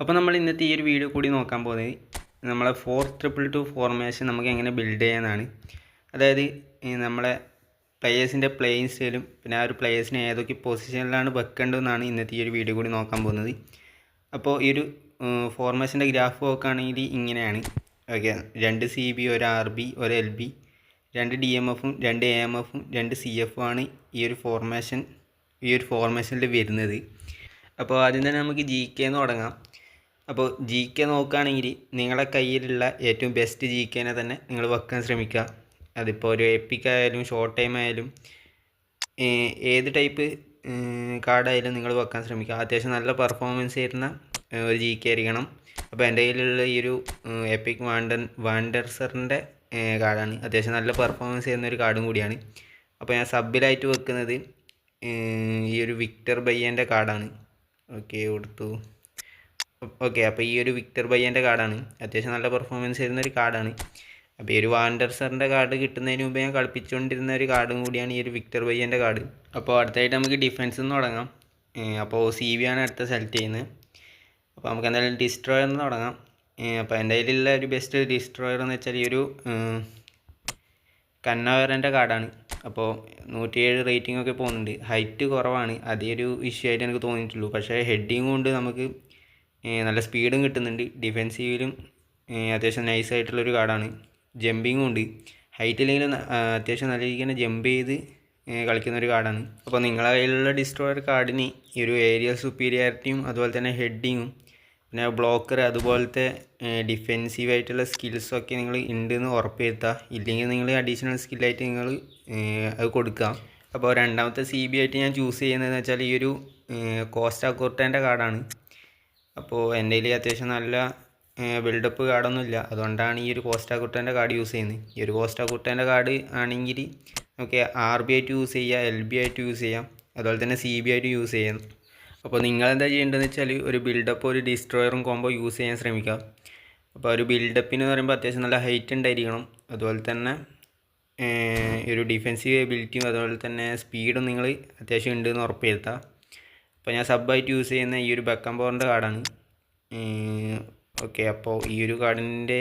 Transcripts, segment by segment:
അപ്പോൾ നമ്മൾ ഇന്നത്തെ ഈ ഒരു വീഡിയോ കൂടി നോക്കാൻ പോകുന്നത് നമ്മളെ ഫോർ ട്രിപ്പിൾ ടു ഫോർമേഷൻ നമുക്ക് എങ്ങനെ ബിൽഡ് ചെയ്യാനാണ്. അതായത് നമ്മളെ പ്ലെയേഴ്സിന്റെ പ്ലേയിങ് സ്റ്റൈലും പിന്നെ ആ ഒരു പ്ലേയേഴ്സിനെ ഏതൊക്കെ പൊസിഷനിലാണ് വെക്കേണ്ടതെന്നാണ് ഇന്നത്തെ ഈ ഒരു വീഡിയോ കൂടി നോക്കാൻ പോകുന്നത്. അപ്പോൾ ഈ ഒരു ഫോർമേഷന്റെ ഗ്രാഫ് നോക്കുകയാണെങ്കിൽ ഇങ്ങനെയാണ്. ഓക്കെ രണ്ട് സി ബി ഒരു ആർ ബി ഒരു എൽ ബി രണ്ട് ഡി എം എഫും രണ്ട് എ എം എഫും രണ്ട് സി എഫും ആണ് ഈ ഒരു ഫോർമേഷൻ ഈ ഒരു ഫോർമേഷനിൽ വരുന്നത്. അപ്പോൾ ആദ്യം തന്നെ നമുക്ക് ജി കെ എന്ന് തുടങ്ങാം. അപ്പോൾ ജി കെ നോക്കുകയാണെങ്കിൽ നിങ്ങളുടെ കയ്യിലുള്ള ഏറ്റവും ബെസ്റ്റ് ജി കെനെ തന്നെ നിങ്ങൾ വെക്കാൻ ശ്രമിക്കുക. അതിപ്പോൾ ഒരു എപ്പിക്കായാലും ഷോർട്ട് ടൈം ആയാലും ഏത് ടൈപ്പ് കാർഡായാലും നിങ്ങൾ വെക്കാൻ ശ്രമിക്കുക. അത്യാവശ്യം നല്ല പെർഫോമൻസ് തരുന്ന ഒരു ജി കെ ആയിരിക്കണം. അപ്പോൾ എന്റെ കയ്യിലുള്ള ഈ ഒരു എപ്പിക് വാണ്ടൻ വാണ്ടർസറിന്റെ കാർഡാണ് അത്യാവശ്യം നല്ല പെർഫോമൻസ് ചെയ്യുന്ന ഒരു കാർഡും കൂടിയാണ്. അപ്പോൾ ഞാൻ സബിലായിട്ട് വെക്കുന്നത് ഈ ഒരു വിക്ടർ ബയ്യന്റെ കാർഡാണ് ഓക്കെ കൊടുത്തു. ഓക്കെ അപ്പോൾ ഈ ഒരു വിക്ടർ ബയ്യന്റെ കാർഡാണ് അത്യാവശ്യം നല്ല പെർഫോമൻസ് തരുന്ന ഒരു കാർഡാണ് അപ്പോൾ ഈ ഒരു വാൻഡർസറിന്റെ കാർഡ് കിട്ടുന്നതിന് മുമ്പ് ഞാൻ കളിപ്പിച്ചുകൊണ്ടിരുന്ന ഒരു കാർഡും കൂടിയാണ് ഈ ഒരു വിക്ടർ ബയ്യന്റെ കാർഡ് അപ്പോൾ അടുത്തായിട്ട് നമുക്ക് ഡിഫൻസ് തുടങ്ങാം. അപ്പോൾ സി വി ആണ് അടുത്ത സെലക്ട് ചെയ്യുന്നത്. അപ്പോൾ നമുക്ക് എന്തായാലും ഡിസ്ട്രോയർ എന്ന് തുടങ്ങാം. അപ്പോൾ എന്റെ കയ്യിലുള്ള ഒരു ബെസ്റ്റ് ഡിസ്ട്രോയർ എന്ന് വെച്ചാൽ ഈ ഒരു കന്നവരന്റെ കാർഡാണ് അപ്പോൾ നൂറ്റിയേഴ് റേറ്റിംഗ് ഒക്കെ പോകുന്നുണ്ട്. ഹൈറ്റ് കുറവാണ്. അതേ ഒരു ഇഷ്യൂ ആയിട്ട് എനിക്ക് തോന്നിയിട്ടുള്ളൂ. പക്ഷേ ഹെഡിങ് കൊണ്ട് നമുക്ക് നല്ല സ്പീഡും കിട്ടുന്നുണ്ട്. ഡിഫെൻസീവിലും അത്യാവശ്യം നൈസ് ആയിട്ടുള്ളൊരു കാർഡാണ് ജമ്പിങ്ങും ഉണ്ട്. ഹൈറ്റ് ഇല്ലെങ്കിലും ന- അത്യാവശ്യം നല്ല രീതിക്ക് തന്നെ ജമ്പ് ചെയ്ത് കളിക്കുന്ന ഒരു കാർഡാണ് അപ്പോൾ നിങ്ങളുടെ കയ്യിലുള്ള ഡിസ്ട്രോയർ കാർഡിന് ഈ ഒരു ഏരിയൽ സുപ്പീരിയാരിറ്റിയും അതുപോലെ തന്നെ ഹെഡിങ്ങും പിന്നെ ബ്ലോക്കർ അതുപോലത്തെ ഡിഫെൻസീവായിട്ടുള്ള സ്കിൽസൊക്കെ നിങ്ങൾ ഉണ്ടെന്ന് ഉറപ്പ് വരുത്തുക ഇല്ലെങ്കിൽ നിങ്ങൾ അഡീഷണൽ സ്കില്ലായിട്ട് നിങ്ങൾ അത് കൊടുക്കുക അപ്പോൾ രണ്ടാമത്തെ സി ബി ആയിട്ട് ഞാൻ ചൂസ് ചെയ്യുന്നതെന്ന് വെച്ചാൽ ഈ ഒരു കോസ്റ്റ് അക്കോർട്ടന്റെ കാർഡാണ് അപ്പോൾ എന്റെ കയ്യിൽ അത്യാവശ്യം നല്ല ബിൽഡപ്പ് കാർഡൊന്നുമില്ല. അതുകൊണ്ടാണ് ഈ ഒരു കോസ്റ്റാ കുട്ടേന്റെ കാർഡ് യൂസ് ചെയ്യുന്നത്. ഈ ഒരു കോസ്റ്റാ കുട്ടേന്റെ കാർഡ് ആണെങ്കിൽ നമുക്ക് ആർ ബി ആയിട്ട് യൂസ് ചെയ്യാം എൽ ബി ആയിട്ട് യൂസ് ചെയ്യാം അതുപോലെ തന്നെ സി ബി ആയിട്ട് യൂസ് ചെയ്യാം. അപ്പോൾ നിങ്ങൾ എന്താ ചെയ്യേണ്ടതെന്ന് വെച്ചാൽ ഒരു ബിൽഡപ്പ് ഒരു ഡിസ്ട്രോയറും കോമ്പോ യൂസ് ചെയ്യാൻ ശ്രമിക്കുക അപ്പോൾ ഒരു ബിൽഡപ്പിന് പറയുമ്പോൾ അത്യാവശ്യം നല്ല ഹൈറ്റ് ഉണ്ടായിരിക്കണം. അതുപോലെ തന്നെ ഒരു ഡിഫെൻസീവ് എബിലിറ്റിയും അതുപോലെ തന്നെ സ്പീഡും നിങ്ങൾ അത്യാവശ്യം ഉണ്ടെന്ന് ഉറപ്പ് വരുത്തുക അപ്പോൾ ഞാൻ സബ്ബായിട്ട് യൂസ് ചെയ്യുന്ന ഈ ഒരു ബക്കംബോറിന്റെ കാർഡാണ് ഓക്കെ അപ്പോൾ ഈ ഒരു കാർഡിന്റെ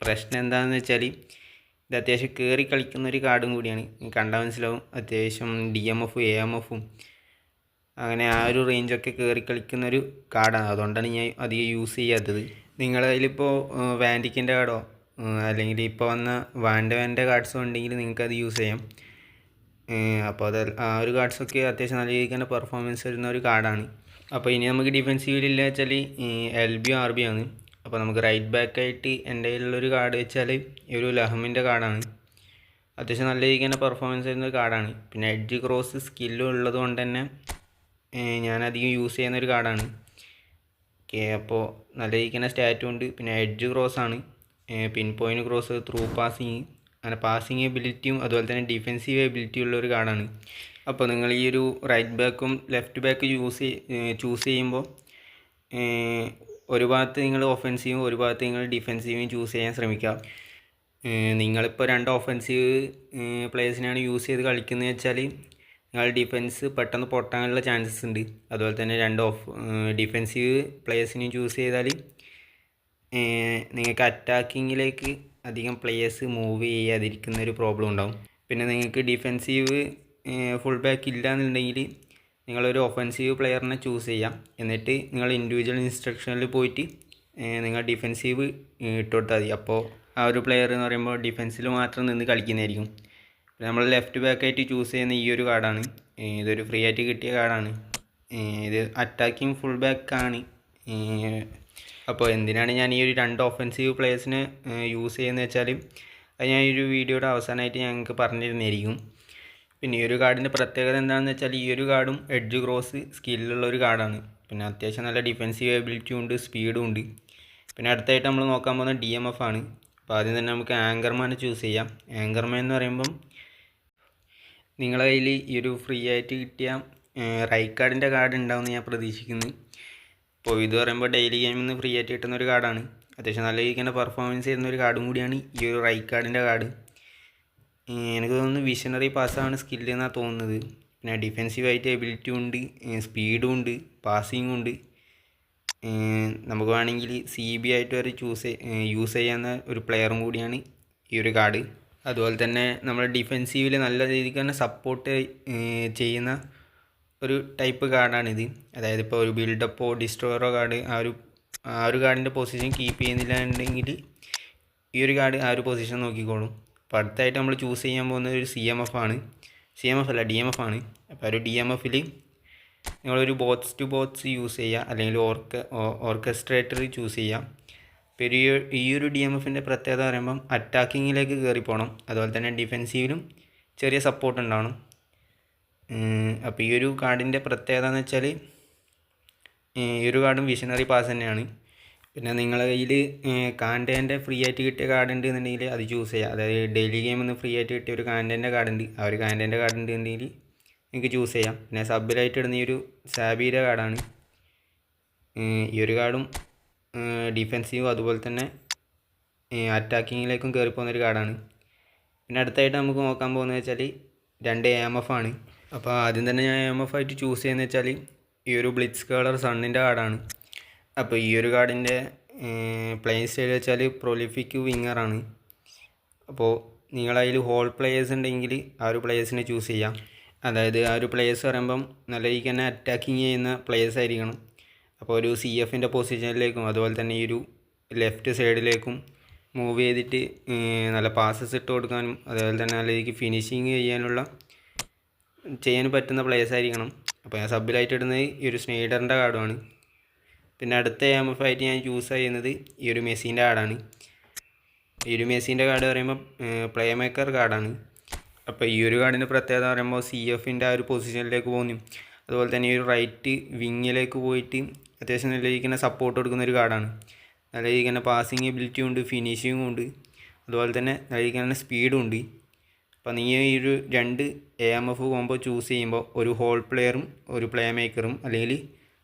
പ്രശ്നം എന്താണെന്ന് വെച്ചാൽ ഇത് അത്യാവശ്യം കയറി കളിക്കുന്ന ഒരു കാർഡും കൂടിയാണ്. കണ്ടാൽ മനസ്സിലാവും. അത്യാവശ്യം ഡി എം എഫും എ എം എഫും അങ്ങനെ ആ ഒരു റേഞ്ചൊക്കെ കയറി കളിക്കുന്ന ഒരു കാർഡാണ് അതുകൊണ്ടാണ് ഞാൻ അധികം യൂസ് ചെയ്യാത്തത്. നിങ്ങളുടെ കയ്യിലിപ്പോൾ വാൻഡിക്കിന്റെ കാർഡോ അല്ലെങ്കിൽ ഇപ്പോൾ വന്ന വാൻഡവന്റെ കാർഡ്സോ ഉണ്ടെങ്കിൽ നിങ്ങൾക്കത് യൂസ് ചെയ്യാം. അപ്പോൾ അത് ആ ഒരു കാർഡ്സൊക്കെ അത്യാവശ്യം നല്ല രീതിക്ക് തന്നെ പെർഫോമൻസ് വരുന്ന ഒരു കാർഡാണ് അപ്പോൾ ഇനി നമുക്ക് ഡിഫെൻസീവിലില്ല വെച്ചാൽ എൽ ബി ആർ ബി ആണ്. അപ്പോൾ നമുക്ക് റൈറ്റ് ബാക്ക് ആയിട്ട് എന്റെ കയ്യിലുള്ളൊരു കാർഡ് വെച്ചാൽ ഈ ഒരു ലഹമിന്റെ കാർഡാണ് അത്യാവശ്യം നല്ല രീതിക്ക് തന്നെ പെർഫോമൻസ് വരുന്ന ഒരു കാർഡാണ് പിന്നെ എഡ്ജ് ക്രോസ് സ്കില്ലും ഉള്ളത് കൊണ്ട് തന്നെ ഞാനധികം യൂസ് ചെയ്യുന്ന ഒരു കാർഡാണ് ഓക്കെ അപ്പോൾ നല്ല രീതിക്ക് തന്നെ സ്റ്റാറ്റും ഉണ്ട്. പിന്നെ എഡ്ജ് ക്രോസ് ആണ്. Pin point cross through passing അങ്ങനെ പാസിങ് എബിലിറ്റിയും അതുപോലെ തന്നെ ഡിഫെൻസീവ് എബിലിറ്റി ഉള്ള ഒരു കാർഡാണ് അപ്പോൾ നിങ്ങൾ ഈ ഒരു റൈറ്റ് ബാക്കും ലെഫ്റ്റ് ബാക്ക് യൂസ് ചൂസ് ചെയ്യുമ്പോൾ ഒരു ഭാഗത്ത് നിങ്ങൾ ഓഫെൻസീവും ഒരു ഭാഗത്ത് നിങ്ങൾ ഡിഫെൻസീവും ചൂസ് ചെയ്യാൻ ശ്രമിക്കുക. നിങ്ങളിപ്പോൾ രണ്ട് ഓഫെൻസീവ് പ്ലേയേഴ്സിനാണ് യൂസ് ചെയ്ത് കളിക്കുന്നത് വെച്ചാൽ നിങ്ങൾ ഡിഫെൻസ് പെട്ടെന്ന് പൊട്ടാനുള്ള ചാൻസസ് ഉണ്ട്. അതുപോലെ തന്നെ രണ്ട് ഓഫ് ഡിഫെൻസീവ് പ്ലേയേഴ്സിനെയും ചൂസ് ചെയ്താൽ നിങ്ങൾക്ക് അറ്റാക്കിങ്ങിലേക്ക് അധികം പ്ലെയേഴ്സ് മൂവ് ചെയ്യാതിരിക്കുന്ന ഒരു പ്രോബ്ലം ഉണ്ടാവും. പിന്നെ നിങ്ങൾക്ക് ഡിഫെൻസീവ് ഫുൾ ബാക്ക് ഇല്ല എന്നുണ്ടെങ്കിൽ നിങ്ങളൊരു ഒഫൻസീവ് പ്ലെയറിനെ ചൂസ് ചെയ്യാം. എന്നിട്ട് നിങ്ങൾ ഇൻഡിവിജ്വൽ ഇൻസ്ട്രക്ഷനിൽ പോയിട്ട് നിങ്ങൾ ഡിഫെൻസീവ് ഇട്ട് കൊടുത്താൽ മതി. അപ്പോൾ ആ ഒരു പ്ലെയർ എന്ന് പറയുമ്പോൾ ഡിഫെൻസിൽ മാത്രം നിന്ന് കളിക്കുന്നതായിരിക്കും. നമ്മൾ ലെഫ്റ്റ് ബാക്കായിട്ട് ചൂസ് ചെയ്യുന്ന ഈ ഒരു കാർഡാണ് ഇതൊരു ഫ്രീ ആയിട്ട് കിട്ടിയ കാർഡാണ് ഇത് അറ്റാക്കിംഗ് ഫുൾ ബാക്കാണ് അപ്പോൾ എന്തിനാണ് ഞാൻ ഈ ഒരു രണ്ട് ഒഫൻസീവ് പ്ലേയേഴ്സിന് യൂസ് ചെയ്യുന്നത് വെച്ചാൽ അത് ഞാൻ ഈ ഒരു വീഡിയോയുടെ അവസാനമായിട്ട് ഞങ്ങൾക്ക് പറഞ്ഞിരുന്നായിരിക്കും പിന്നെ ഈ ഒരു കാർഡിന്റെ പ്രത്യേകത എന്താണെന്ന് വെച്ചാൽ ഈ ഒരു കാർഡും എഡ്ജ് ക്രോസ് സ്കില്ലുള്ള ഒരു കാർഡാണ് പിന്നെ അത്യാവശ്യം നല്ല ഡിഫെൻസീവ് എബിലിറ്റിയും ഉണ്ട് സ്പീഡും ഉണ്ട്. പിന്നെ അടുത്തായിട്ട് നമ്മൾ നോക്കാൻ പോകുന്ന ഡി എം എഫ് ആണ്. അപ്പോൾ ആദ്യം തന്നെ നമുക്ക് ആങ്കർമാനെ ചൂസ് ചെയ്യാം. ആങ്കർമാൻ എന്ന് പറയുമ്പം നിങ്ങളുടെ കയ്യിൽ ഈ ഒരു ഫ്രീ ആയിട്ട് കിട്ടിയ റൈ കാർഡിന്റെ കാർഡ് ഉണ്ടാവുമെന്ന് ഞാൻ പ്രതീക്ഷിക്കുന്നു. അപ്പോൾ ഇത് പറയുമ്പോൾ ഡെയിലി ഗെയിമിൽ നിന്ന് ഫ്രീ ആയിട്ട് കിട്ടുന്ന ഒരു കാർഡാണ് അത്യാവശ്യം നല്ല രീതിക്ക് തന്നെ പെർഫോമൻസ് ചെയ്യുന്ന ഒരു കാർഡും കൂടിയാണ് ഈ ഒരു റൈറ്റ് കാർഡിന്റെ കാർഡ് എനിക്ക് തോന്നുന്നു വിഷനറി പാസ്സാണ് സ്കില്ല് എന്നാണ് തോന്നുന്നത്. പിന്നെ ഡിഫെൻസീവായിട്ട് എബിലിറ്റി ഉണ്ട് സ്പീഡും ഉണ്ട് പാസിങ്ങും ഉണ്ട്. നമുക്ക് വേണമെങ്കിൽ സി ബി ആയിട്ട് വരെ ചൂസ് യൂസ് ചെയ്യാവുന്ന ഒരു പ്ലെയറും കൂടിയാണ് ഈ ഒരു കാർഡ് അതുപോലെ തന്നെ നമ്മുടെ ഡിഫെൻസീവിൽ നല്ല രീതിക്ക് തന്നെ സപ്പോർട്ട് ചെയ്യുന്ന ഒരു ടൈപ്പ് കാർഡാണ് കാർഡാണിത് അതായത് ഇപ്പോൾ ഒരു ബിൽഡപ്പോ ഡിസ്ട്രോയറോ കാർഡ് ആ ഒരു ആ ഒരു കാർഡിന്റെ പൊസിഷൻ കീപ്പ് ചെയ്യുന്നില്ല എന്നുണ്ടെങ്കിൽ ഈ ഒരു കാർഡ് ആ ഒരു പൊസിഷൻ നോക്കിക്കോളും. അപ്പോൾ അടുത്തായിട്ട് നമ്മൾ ചൂസ് ചെയ്യാൻ പോകുന്നത് ഒരു സി എം എഫ് ആണ്. സി എം എഫ് അല്ല ഡി എം എഫ് ആണ്. അപ്പോൾ ഒരു ഡി എം എഫിൽ നിങ്ങളൊരു ബോത്ത്സ് ടു ബോത്ത്സ് യൂസ് ചെയ്യുക അല്ലെങ്കിൽ ഓർക്ക ഓർക്കസ്ട്രേറ്റർ ചൂസ് ചെയ്യാം. ഇപ്പോൾ ഈ ഈ ഒരു ഡി എം എഫിന്റെ പ്രത്യേകത പറയുമ്പം അറ്റാക്കിങ്ങിലേക്ക് കയറി പോകണം അതുപോലെ തന്നെ ഡിഫെൻസീവിലും ചെറിയ സപ്പോർട്ട് ഉണ്ടാവണം. അപ്പോൾ ഈ ഒരു കാർഡിന്റെ പ്രത്യേകത എന്ന് വെച്ചാൽ ഈ ഒരു കാർഡും വിഷനറി പാസ് തന്നെയാണ്. പിന്നെ നിങ്ങളുടെ കയ്യിൽ കാൻഡേന്റെ ഫ്രീ ആയിട്ട് കിട്ടിയ കാർഡ് ഉണ്ട് എന്നുണ്ടെങ്കിൽ അത് ചൂസ് ചെയ്യുക അതായത് ഡെയിലി ഗെയിം ഒന്ന് ഫ്രീ ആയിട്ട് കിട്ടിയ ഒരു കാൻഡേന്റെ കാർഡ് ഉണ്ട്. ആ ഒരു കാൻഡേന്റെ കാർഡ് ഉണ്ട് എന്നുണ്ടെങ്കിൽ നിങ്ങൾക്ക് ചൂസ് ചെയ്യാം. പിന്നെ സബിലായിട്ട് ഇടുന്ന ഈ ഒരു സാബീര കാർഡാണ് ഈ ഒരു കാർഡും ഡിഫെൻസീവും അതുപോലെ തന്നെ അറ്റാക്കിങ്ങിലേക്കും കയറി പോകുന്ന ഒരു കാർഡാണ് പിന്നെ അടുത്തായിട്ട് നമുക്ക് നോക്കാൻ പോകുന്നത് വെച്ചാൽ രണ്ട് എം എഫ് ആണ്. അപ്പോൾ ആദ്യം തന്നെ ഞാൻ എം എഫ് ആയിട്ട് ചൂസ് ചെയ്യുന്നത് വെച്ചാൽ ഈ ഒരു ബ്ലിറ്റ്സ് കളർ സണ്ണിന്റെ കാർഡാണ് അപ്പോൾ ഈ ഒരു കാർഡിന്റെ പ്ലേയിങ് സ്റ്റൈൽ വെച്ചാൽ പ്രൊലിഫിക് വിങ്ങറാണ് അപ്പോൾ നിങ്ങളതിൽ ഹോൾ പ്ലേയേഴ്സ് ഉണ്ടെങ്കിൽ ആ ഒരു പ്ലേയേഴ്സിനെ ചൂസ് ചെയ്യാം. അതായത് ആ ഒരു പ്ലേയേഴ്സ് പറയുമ്പം നല്ല രീതിക്ക് തന്നെ അറ്റാക്കിങ് ചെയ്യുന്ന പ്ലേയേഴ്സ് ആയിരിക്കണം. അപ്പോൾ ഒരു സി എഫിന്റെ പൊസിഷനിലേക്കും അതുപോലെ തന്നെ ഈ ഒരു ലെഫ്റ്റ് സൈഡിലേക്കും മൂവ് ചെയ്തിട്ട് നല്ല പാസസ് ഇട്ട് കൊടുക്കാനും അതുപോലെ തന്നെ നല്ല രീതിക്ക് ഫിനിഷിങ് ചെയ്യാനുള്ള ചെയ്യാൻ പറ്റുന്ന പ്ലേസ് ആയിരിക്കണം. അപ്പോൾ ഞാൻ സബിലായിട്ട് ഇടുന്നത് ഈ ഒരു സ്നൈഡറിന്റെ കാർഡുമാണ് പിന്നെ അടുത്ത എം എഫ് ആയിട്ട് ഞാൻ യൂസ് ചെയ്യുന്നത് ഈ ഒരു മെസ്സിന്റെ കാർഡാണ് ഈ ഒരു മെസ്സിന്റെ കാർഡ് പറയുമ്പോൾ പ്ലേ മേക്കർ കാർഡാണ് അപ്പോൾ ഈ ഒരു കാർഡിന്റെ പ്രത്യേകത പറയുമ്പോൾ സി എഫിന്റെ ആ ഒരു പൊസിഷനിലേക്ക് പോകുന്നു. അതുപോലെ തന്നെ ഈ ഒരു റൈറ്റ് വിങ്ങിലേക്ക് പോയിട്ട് അത്യാവശ്യം നല്ല രീതിക്ക് തന്നെ സപ്പോർട്ട് കൊടുക്കുന്ന ഒരു കാർഡാണ് നല്ല രീതിക്ക് തന്നെ പാസിങ് എബിലിറ്റിയും ഉണ്ട് ഫിനിഷിങ്ങും ഉണ്ട്. അതുപോലെ തന്നെ നല്ല രീതിക്ക് തന്നെ സ്പീഡും ഉണ്ട്. അപ്പോൾ നീ ഈ ഒരു രണ്ട് A M F combo choose ചെയ്യുമ്പോൾ ഒരു ഹോൾ പ്ലെയറും ഒരു പ്ലേ മേക്കറും അല്ലെങ്കിൽ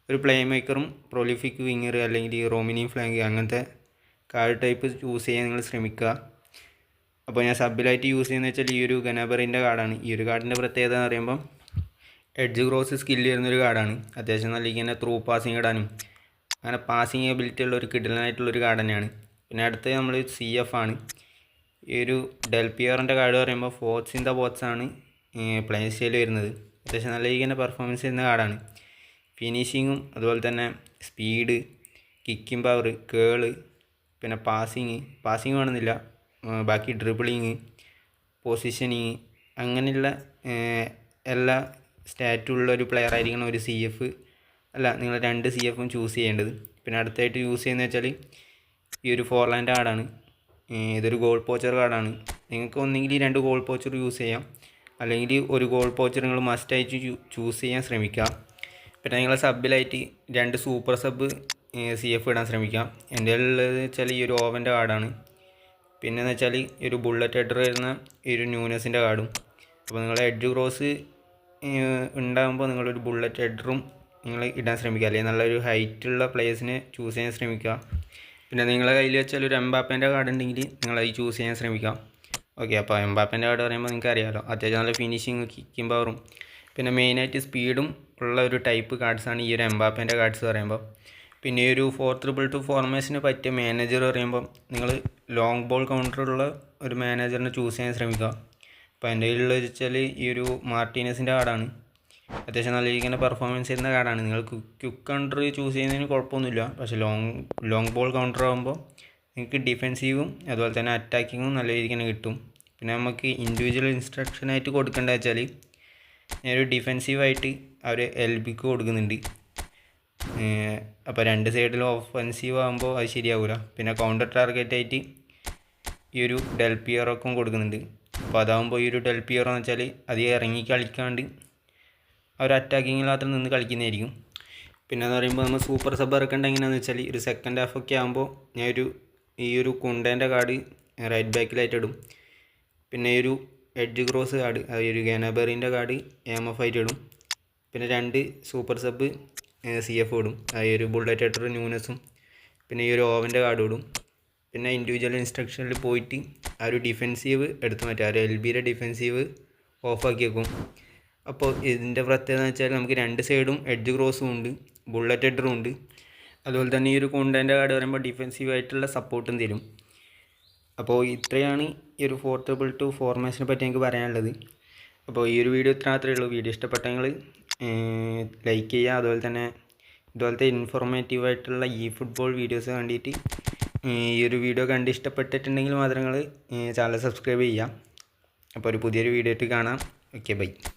ഒരു പ്ലേ മേക്കറും പ്രൊലിഫിക് വിങ്ങർ അല്ലെങ്കിൽ റോമിനിയും ഫ്ലാങ്ക് അങ്ങനത്തെ കാർഡ് ടൈപ്പ് ചൂസ് ചെയ്യാൻ നിങ്ങൾ ശ്രമിക്കുക. അപ്പോൾ ഞാൻ സബിലായിട്ട് യൂസ് ചെയ്യുന്നത് വെച്ചാൽ ഈ ഒരു ഗനബറിന്റെ കാർഡാണ് ഈ ഒരു കാർഡിന്റെ പ്രത്യേകത എന്ന് പറയുമ്പം എഡ്ജ് ക്രോസ് സ്കില്ല് വരുന്നൊരു കാർഡാണ് അത്യാവശ്യം നല്ല ഇങ്ങനെ ത്രൂ പാസിങ് ഇടാനും അങ്ങനെ പാസിങ് എബിലിറ്റി ഉള്ള ഒരു കിടലനായിട്ടുള്ളൊരു കാർഡ് തന്നെയാണ്. പിന്നെ അടുത്ത് നമ്മൾ സി എഫ് ആണ്. ഈ ഒരു ഡെൽപിയറിന്റെ കാർഡ് പറയുമ്പോൾ ഫോർട്സ് ഇൻ ദ ബോട്ട്സ് ആണ് പ്ലേ സ്റ്റൈൽ വരുന്നത്. അത്യാവശ്യം നല്ല രീതിക്ക് തന്നെ പെർഫോമൻസ് ചെയ്യുന്ന കാർഡാണ് ഫിനിഷിങ്ങും അതുപോലെ തന്നെ സ്പീഡ് കിക്കിംഗ് പവർ കേൾ പിന്നെ പാസിങ് പാസിങ് വേണമെന്നില്ല. ബാക്കി ഡ്രിബിളിങ് പൊസിഷനിങ് അങ്ങനെയുള്ള എല്ലാ സ്റ്റാറ്റുള്ള ഒരു പ്ലെയർ ആയിരിക്കണം ഒരു സി എഫ് അല്ല നിങ്ങൾ രണ്ട് സി എഫും ചൂസ് ചെയ്യേണ്ടത്. പിന്നെ അടുത്തായിട്ട് യൂസ് ചെയ്യുന്നത് വെച്ചാൽ ഈ ഒരു ഫോർലാൻഡ് കാർഡാണ് ഇതൊരു ഗോൾ പോച്ചർ കാർഡാണ്. നിങ്ങൾക്ക് ഒന്നെങ്കിൽ രണ്ട് ഗോൾ പോച്ചർ യൂസ് ചെയ്യാം. അല്ലെങ്കിൽ ഒരു ഗോൾ പോച്ചർ നിങ്ങൾ മസ്റ്റായിട്ട് ചൂസ് ചെയ്യാൻ ശ്രമിക്കുക പിന്നെ നിങ്ങളെ സബിലായിട്ട് രണ്ട് സൂപ്പർ സബ് സി എഫ് ഇടാൻ ശ്രമിക്കാം. എന്റെ ഉള്ളത് വെച്ചാൽ ഈ ഒരു ഓവന്റെ കാർഡാണ്. പിന്നെന്ന് വെച്ചാൽ ഈ ഒരു ബുള്ളറ്റ് ഹെഡർ വരുന്ന ഈ ഒരു ന്യൂനസിന്റെ കാർഡും. അപ്പോൾ നിങ്ങൾ എഡ്ജ് ക്രോസ് ഉണ്ടാകുമ്പോൾ നിങ്ങളൊരു ബുള്ളറ്റ് ഹെഡറും നിങ്ങൾ ഇടാൻ ശ്രമിക്കുക. അല്ലെങ്കിൽ നല്ലൊരു ഹൈറ്റുള്ള പ്ലേയേഴ്സിനെ ചൂസ് ചെയ്യാൻ ശ്രമിക്കുക. പിന്നെ നിങ്ങളെ കയ്യിൽ വെച്ചാൽ ഒരു എംബാപ്പേന്റെ കാർഡ് ഉണ്ടെങ്കിൽ നിങ്ങൾ അത് ചൂസ് ചെയ്യാൻ ശ്രമിക്കാം. ഓക്കെ അപ്പോൾ എംബാപ്പേന്റെ കാർഡ് പറയുമ്പോൾ നിങ്ങൾക്ക് അറിയാമല്ലോ അത്യാവശ്യം നല്ല ഫിനിഷിങ് കിക്കിംഗ് പവറും പിന്നെ മെയിനായിട്ട് സ്പീഡും ഉള്ള ഒരു ടൈപ്പ് കാർഡ്സാണ് ഈ ഒരു എംബാപ്പേന്റെ കാർഡ്സ് പറയുമ്പോൾ. പിന്നെ ഒരു ഫോർ ത്രിബിൾ ടു ഫോർമേഷന് പറ്റിയ മാനേജർ പറയുമ്പോൾ നിങ്ങൾ ലോങ് ബോൾ കൗണ്ടറുള്ള ഒരു മാനേജറിനെ ചൂസ് ചെയ്യാൻ ശ്രമിക്കുക. അപ്പോൾ എന്റെ കയ്യിലുള്ള വെച്ചാൽ ഈ ഒരു മാർട്ടീനസിന്റെ കാർഡാണ് അത്യാവശ്യം നല്ല രീതിക്ക് തന്നെ പെർഫോമൻസ് ചെയ്യുന്ന കാർഡാണ് നിങ്ങൾ ക്യുക്ക് കൗണ്ടർ ചൂസ് ചെയ്യുന്നതിന് കുഴപ്പമൊന്നുമില്ല. പക്ഷേ ലോങ് ലോങ് ബോൾ കൗണ്ടർ ആകുമ്പോൾ നിങ്ങൾക്ക് ഡിഫെൻസീവും അതുപോലെ തന്നെ അറ്റാക്കിങ്ങും നല്ല രീതിക്ക് തന്നെ കിട്ടും. പിന്നെ നമുക്ക് ഇൻഡിവിജ്വൽ ഇൻസ്ട്രക്ഷനായിട്ട് കൊടുക്കേണ്ട വെച്ചാൽ ഞാൻ ഞാനൊരു ഡിഫെൻസീവായിട്ട് അവർ എൽ ബിക്ക് കൊടുക്കുന്നുണ്ട്. അപ്പോൾ രണ്ട് സൈഡിലും ഒഫൻസീവ് ആകുമ്പോൾ അത് ശരിയാവില്ല പിന്നെ കൗണ്ടർ ടാർഗറ്റ് ആയിട്ട് ഈ ഒരു ഡെൽപിയറൊക്കെ കൊടുക്കുന്നുണ്ട്. അപ്പോൾ അതാകുമ്പോൾ ഈ ഒരു ഡെൽപിയറെന്ന് വെച്ചാൽ അത് ഇറങ്ങി കളിക്കാണ്ട് അവർ അറ്റാക്കിങ്ങിൽ മാത്രം നിന്ന് കളിക്കുന്നതായിരിക്കും. പിന്നെ എന്ന് പറയുമ്പോൾ നമ്മൾ സൂപ്പർ സബ് ഇറക്കേണ്ട എങ്ങനെയാണെന്ന് വെച്ചാൽ ഒരു സെക്കൻഡ് ഹാഫ് ഒക്കെ ആകുമ്പോൾ ഞാൻ ഒരു ഈ ഒരു കുണ്ടേന്റെ കാർഡ് റൈറ്റ് ബാക്കിലായിട്ട് ഇടും. പിന്നെ ഈ ഒരു എഡ്ജ് ക്രോസ് കാർഡ് അതായത് ഒരു ഗനബറിന്റെ കാർഡ് എം എഫ് ആയിട്ട് ഇടും. പിന്നെ രണ്ട് സൂപ്പർ സബ് സി എഫ് ഇടും. അതായത് ഒരു ബുള്ളറ്റ് ഹെഡർ ന്യൂനസും. പിന്നെ ഈ ഒരു ഓവന്റെ കാർഡ് ഇടും. പിന്നെ ഇൻഡിവിജ്വൽ ഇൻസ്ട്രക്ഷനിൽ പോയിട്ട് ആ ഒരു ഡിഫെൻസീവ് എടുത്തു മാറ്റുക ആ ഒരു എൽ ബിയുടെ ഡിഫെൻസീവ് ഓഫാക്കി വെക്കും. അപ്പോൾ ഇതിന്റെ പ്രത്യേകത എന്ന് വെച്ചാൽ നമുക്ക് രണ്ട് സൈഡും എഡ്ജ് ക്രോസും ഉണ്ട് ബുള്ളറ്റ് ഹെഡറും ഉണ്ട്. അതുപോലെ തന്നെ ഈ ഒരു കോണ്ടന്റെ കാർഡ് പറയുമ്പോൾ ഡിഫെൻസീവ് ആയിട്ടുള്ള സപ്പോർട്ടും തരും. അപ്പോൾ ഇത്രയാണ് ഈ ഒരു ഫോർ ട്രിപ്പിൾ ടു ഫോർമേഷനെ പറ്റി എനിക്ക് പറയാനുള്ളത്. അപ്പോൾ ഈ ഒരു വീഡിയോ ഇത്ര മാത്രമേ ഉള്ളൂ. വീഡിയോ ഇഷ്ടപ്പെട്ടെങ്കിൽ ലൈക്ക് ചെയ്യുക. അതുപോലെ തന്നെ ഇതുപോലത്തെ ഇൻഫോർമേറ്റീവ് ആയിട്ടുള്ള ഈ ഫുട്ബോൾ വീഡിയോസ് കണ്ടിട്ട് ഈ ഒരു വീഡിയോ കണ്ട് ഇഷ്ടപ്പെട്ടിട്ടുണ്ടെങ്കിൽ മാത്രം നിങ്ങൾ ചാനൽ സബ്സ്ക്രൈബ് ചെയ്യുക. അപ്പോൾ ഒരു പുതിയൊരു വീഡിയോ ആയിട്ട് കാണാം. Okay bye